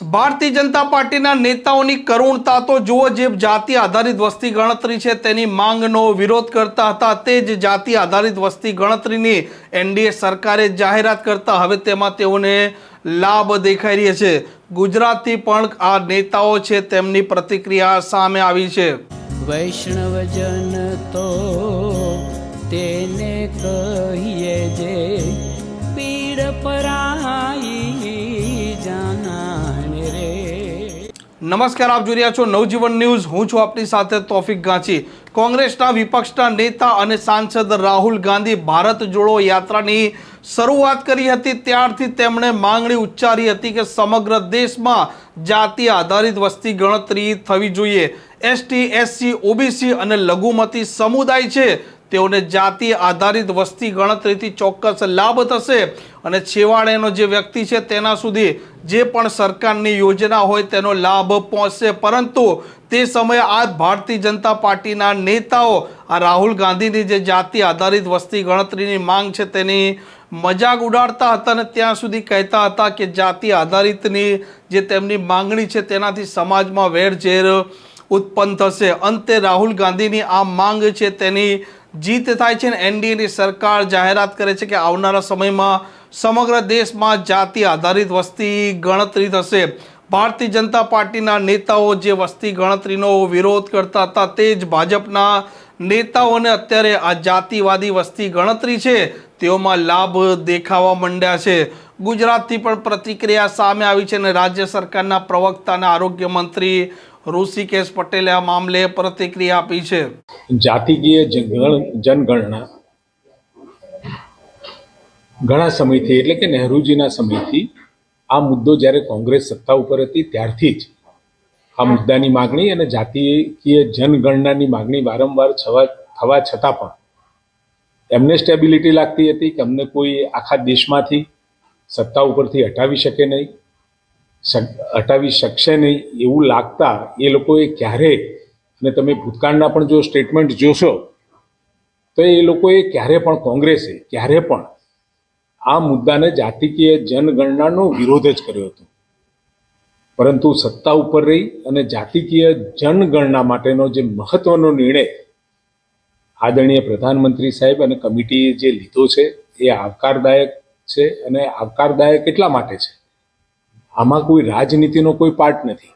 ભારતીય જનતા પાર્ટીના નેતાઓની કરુણતા તો જુઓ જે જાતિ આધારિત વસ્તી ગણતરી છે તેની માંગનો વિરોધ કરતા હતા તે જ જાતિ આધારિત વસ્તી ગણતરીની એનડીએ સરકારે જાહેરાત કરતા હવે તેમાં તેઓને લાભ દેખાઈ રહ્યા છે. ગુજરાતથી પણ આ નેતાઓ છે તેમની પ્રતિક્રિયા સામે આવી છે. વૈષ્ણવજન તો તેને કહીએ જે પીડ પરાઈ નમસ્કાર, આપ જોઈ રહ્યા છો નવજીવન ન્યૂઝ. હું છું આપની સાથે તોફિક ગાંચી. કોંગ્રેસના વિપક્ષના નેતા અને સાંસદ રાહુલ ગાંધી ભારત જોડો યાત્રાની શરૂઆત કરી હતી. ત્યારથી તેમણે માંગણી ઉચ્ચારી હતી કે સમગ્ર દેશમાં જાતિ આધારિત વસ્તી ગણતરી થવી જોઈએ. એસટી, એસસી, ઓબીસી અને લઘુમતી સમુદાય છે તેઓને જાતિ આધારિત વસ્તી ગણતરીથી ચોક્કસ લાભ થશે. અને છેવાડેનો જે વ્યક્તિ છે તેના સુધી જે પણ સરકારની યોજના હોય તેનો લાભ પહોંચશે. પરંતુ તે સમયે આ ભારતીય જનતા પાર્ટીના નેતાઓ, આ રાહુલ ગાંધીની જે જાતિ આધારિત વસ્તી ગણતરીની માંગ છે તેની મજાક ઉડાડતા હતા અને ત્યાં સુધી કહેતા હતા કે જાતિ આધારિતની જે તેમની માંગણી છે તેનાથી સમાજમાં વેરઝેર ઉત્પન્ન થશે. અંતે રાહુલ ગાંધીની આ માંગ છે તેની જીત થાય છે ને એનડીએની સરકાર જાહેરાત કરે છે કે આવનારા સમયમાં સમગ્ર દેશમાં જાતિ આધારિત વસ્તી ગણતરી થશે. ભારતીય જનતા પાર્ટીના નેતાઓ જે વસ્તી ગણતરીનો વિરોધ કરતા હતા, તે જ ભાજપના નેતાઓને અત્યારે આ જાતિવાદી વસ્તી ગણતરી છે, તેઓમાં લાભ દેખાવા માંડ્યા છે. ગુજરાતથી પણ પ્રતિક્રિયા સામે આવી છે અને રાજ્ય સરકારના પ્રવક્તા અને આરોગ્ય મંત્રી ઋષિકેશ પટેલે આ મામલે પ્રતિક્રિયા આપી છે. જાતિકીય જનગણના ઘણા સમયથી, એટલે કે નહેરુજીના સમયથી આ મુદ્દો જ્યારે કોંગ્રેસ સત્તા ઉપર હતી ત્યારથી જ આ મુદ્દાની માગણી અને જાતિકીય જનગણનાની માગણી વારંવાર થવા છતાં પણ એમને સ્ટેબિલિટી લાગતી હતી કે અમને કોઈ આખા દેશમાંથી સત્તા ઉપરથી હટાવી શકે નહીં હટાવી શકશે નહીં એવું લાગતા એ લોકોએ ક્યારે, અને તમે ભૂતકાળના પણ જો સ્ટેટમેન્ટ જોશો, તો એ લોકોએ ક્યારે પણ કોંગ્રેસે, ક્યારે પણ આ મુદ્દાને જાતિકીય જનગણનાનો વિરોધ જ કર્યો હતો. પરંતુ સત્તા ઉપર રહી અને જાતિકીય જનગણના માટેનો જે મહત્વનો નિર્ણય આદરણીય પ્રધાનમંત્રી સાહેબ અને કમિટીએ જે લીધો છે, એ આવકારદાયક છે અને આવકારદાયક એટલા માટે છે? આમાં કોઈ રાજનીતિનો કોઈ પાર્ટ નથી.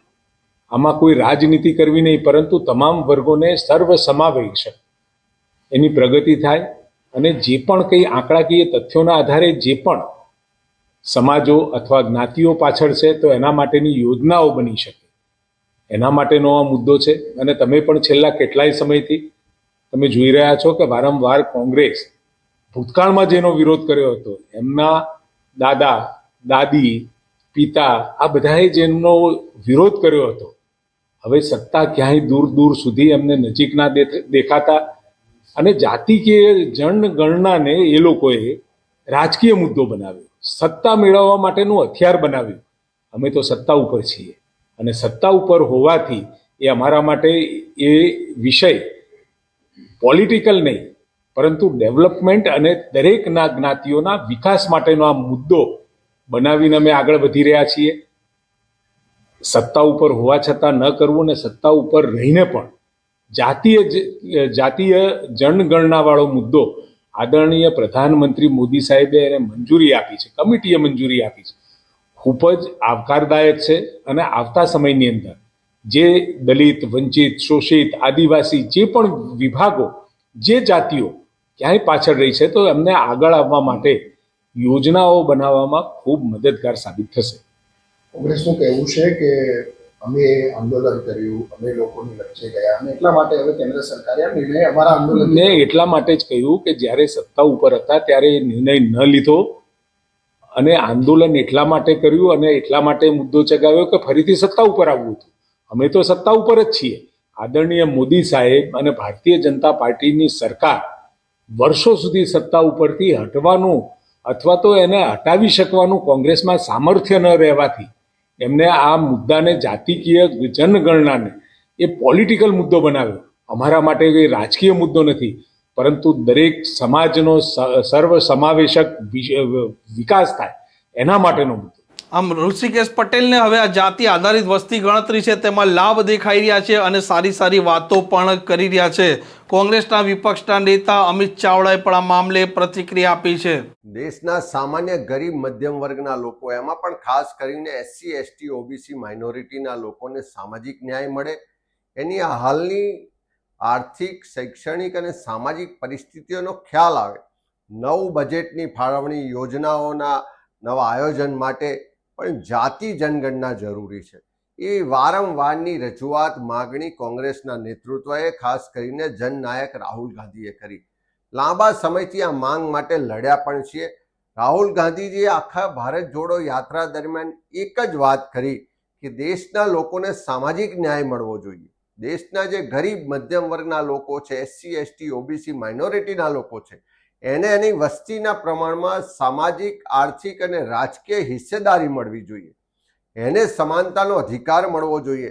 આમાં કોઈ રાજનીતિ કરવી નહીં, પરંતુ તમામ વર્ગોને સર્વસમાવેશક. એની પ્રગતિ થાય અને જે પણ કંઈ આંકડાકીય તથ્યોના આધારે જે પણ સમાજો અથવા જ્ઞાતિઓ પાછળ છે, તો એના માટેની યોજનાઓ બની શકે. એના માટેનો આ મુદ્દો છે અને તમે પણ છેલ્લા કેટલાય સમયથી તમે જોઈ રહ્યા છો કે વારંવાર કોંગ્રેસ ભૂતકાળમાં જેનો વિરોધ કર્યો હતો, એમના દાદા, દાદી, પિતા, આ બધાએ જેમનો વિરોધ કર્યો હતો, હવે સત્તા ક્યાંય દૂર દૂર સુધી એમને નજીકના દેખાતા અને જાતિકીય જનગણનાને એ લોકોએ રાજકીય મુદ્દો બનાવ્યો. સત્તા મેળવવા માટેનું હથિયાર બનાવ્યું. અમે તો સત્તા ઉપર છીએ. અને સત્તા ઉપર હોવાથી એ અમારા માટે એ વિષય પોલિટિકલ નહીં પરંતુ ડેવલપમેન્ટ અને દરેકના જ્ઞાતિઓના વિકાસ માટેનો આ મુદ્દો બનાવીને અમે આગળ વધી રહ્યા છીએ. સત્તા ઉપર હોવા છતાં ન કરવું અને સત્તા ઉપર રહીને પણ જાતીય જાતીય જનગણનાવાળો મુદ્દો આદરણીય પ્રધાનમંત્રી મોદી સાહેબે એને મંજૂરી આપી છે, કમિટીએ મંજૂરી આપી છે. ખૂબ જ આવકારદાયક છે અને આવતા સમયની અંદર જે દલિત, વંચિત, શોષિત, આદિવાસી જે પણ વિભાગો, જે જાતિઓ ક્યાંય પાછળ રહી છે તો એમને આગળ આવવા માટે યોજનાઓ બનાવવામાં ખૂબ મદદગાર સાબિત થશે. કોંગ્રેસનું કહેવું છે કે અમે આંદોલન કર્યું અમે લોકોની વચ્ચે ગયા અને એટલા માટે હવે કેન્દ્ર સરકારે આ નિર્ણય અમારા આંદોલન મેં એટલા માટે જ કહ્યું કે જ્યારે સત્તા ઉપર હતા ત્યારે એ નિર્ણય ન લીધો અને આંદોલન એટલા માટે કર્યું અને એટલા માટે મુદ્દો ચગાવ્યો કે ફરીથી સત્તા ઉપર આવવું હતું. અમે તો સત્તા ઉપર જ છીએ. આદરણીય મોદી સાહેબ અને ભારતીય જનતા પાર્ટીની સરકાર વર્ષો સુધી સત્તા ઉપરથી હટવાનું અથવા તો એને હટાવી શકવાનું કોંગ્રેસમાં સામર્થ્ય ન રહેવાથી એમને આ મુદ્દાને જાતિકીય જનગણનાને એ પોલિટિકલ મુદ્દો બનાવ્યો. અમારા માટે એ રાજકીય મુદ્દો નથી, પરંતુ દરેક સમાજનો સર્વ સમાવેશક વિકાસ થાય એના માટેનો મુદ્દો. આમ ઋષિકેશ પટેલને હવે આ જાતિ આધારિત વસ્તી ગણતરી છે, તેમાં લાભ દેખાઈ રહ્યા છે અને સારી સારી વાતો પણ કરી રહ્યા છે. કોંગ્રેસના વિપક્ષના નેતા અમિત ચાવડાએ પણ આ મામલે પ્રતિક્રિયા આપી છે. દેશના સામાન્ય ગરીબ મધ્યમ વર્ગના લોકો, એમાં પણ ખાસ કરીને એસસી એસટી ઓબીસી માઇનોરિટીના લોકોને સામાજિક ન્યાય મળે. એની હાલની આર્થિક, શૈક્ષણિક અને સામાજિક પરિસ્થિતિઓનો ખ્યાલ આવે. નવ બજેટની ફાળવણી યોજનાઓના નવા આયોજન માટે પણ જાતિ જનગણના જરૂરી છે. એ વારંવારની રજૂઆત માગણી કોંગ્રેસના નેતૃત્વએ ખાસ કરીને જનનાયક રાહુલ ગાંધીએ કરી. લાંબા સમયથી આ માંગ માટે લડ્યા પણ છીએ. રાહુલ ગાંધીજીએ આખા ભારત જોડો યાત્રા દરમિયાન એક જ વાત કરી કે દેશના લોકોને સામાજિક ન્યાય મળવો જોઈએ. દેશના જે ગરીબ મધ્યમ વર્ગના લોકો છે, એસસી, એસટી, ઓબીસી, માઇનોરિટીના લોકો છે એને એની વસ્તીના પ્રમાણમાં સામાજિક, આર્થિક અને રાજકીય હિસ્સેદારી મળવી જોઈએ. એને સમાનતાનો અધિકાર મળવો જોઈએ.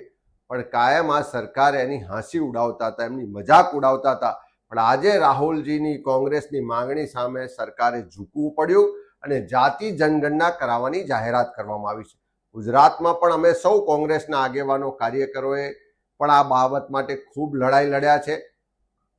પણ કાયમ આ સરકાર એની હાંસી ઉડાવતા હતા, એમની મજાક ઉડાવતા હતા. પણ આજે રાહુલજીની કોંગ્રેસની માંગણી સામે સરકારે ઝૂકવું પડ્યું અને જાતિ જનગણના કરાવવાની જાહેરાત કરવામાં આવી છે. ગુજરાતમાં પણ અમે સૌ કોંગ્રેસના આગેવાનો, કાર્યકરોએ પણ આ બાબત માટે ખૂબ લડાઈ લડ્યા છે.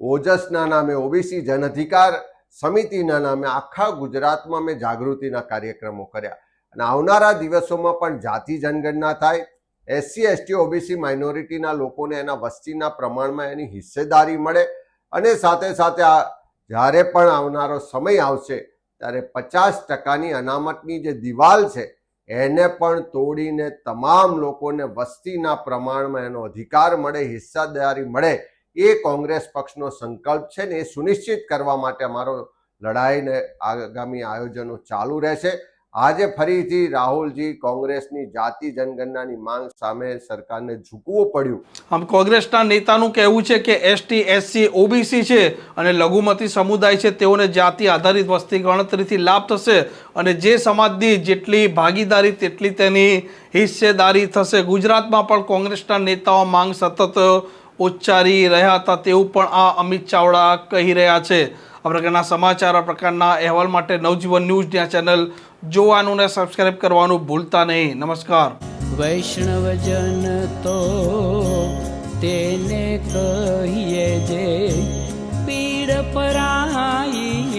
ઓજસના નામે ઓબીસી જન અધિકાર સમિતિના નામે આખા ગુજરાતમાં મેં જાગૃતિના કાર્યક્રમો કર્યા. અને આવનારા દિવસોમાં પણ જાતિ જનગણના થાય, એસસી, એસટી, ઓબીસી માઇનોરિટીના લોકોને એના વસ્તીના પ્રમાણમાં એની હિસ્સેદારી મળે અને સાથે સાથે આ જ્યારે પણ આવનારો સમય આવશે, ત્યારે પચાસ ટકાની અનામતની જે દિવાલ છે, એને પણ તોડીને તમામ લોકોને વસ્તીના પ્રમાણમાં એનો અધિકાર મળે, હિસ્સાદારી મળે એ કોંગ્રેસ પક્ષનો સંકલ્પ છે ને એ સુનિશ્ચિત કરવા માટે અમારો લડાઈને આગામી આયોજનો ચાલુ રહેશે. આજે ફરીથી રાહુલજી કોંગ્રેસની જાતિ જનગણનાની માંગ સામે સરકારને ઝૂકવું પડ્યું. આમ કોંગ્રેસના નેતાનું કહેવું છે કે એસટી એસસી ઓબીસી છે અને લઘુમતી સમુદાય છે તેઓને જાતિ આધારિત વસ્તી ગણતરીથી લાભ થશે અને જે સમાજની જેટલી ભાગીદારી તેટલી તેની હિસ્સેદારી થશે. ગુજરાતમાં પણ કોંગ્રેસના નેતાઓ માંગ સતત ઉચ્ચારી રહ્યા હતા તેવું પણ આ અમિત ચાવડા કહી રહ્યા છે. આ પ્રકારના સમાચાર, આ પ્રકારના અહેવાલ માટે નવજીવન ન્યૂઝની આ ચેનલ જોવાનું ને સબસ્ક્રાઈબ કરવાનું ભૂલતા નહીં. નમસ્કાર. વૈષ્ણવજન તો તેને કહીએ જે પીડ પરાઈ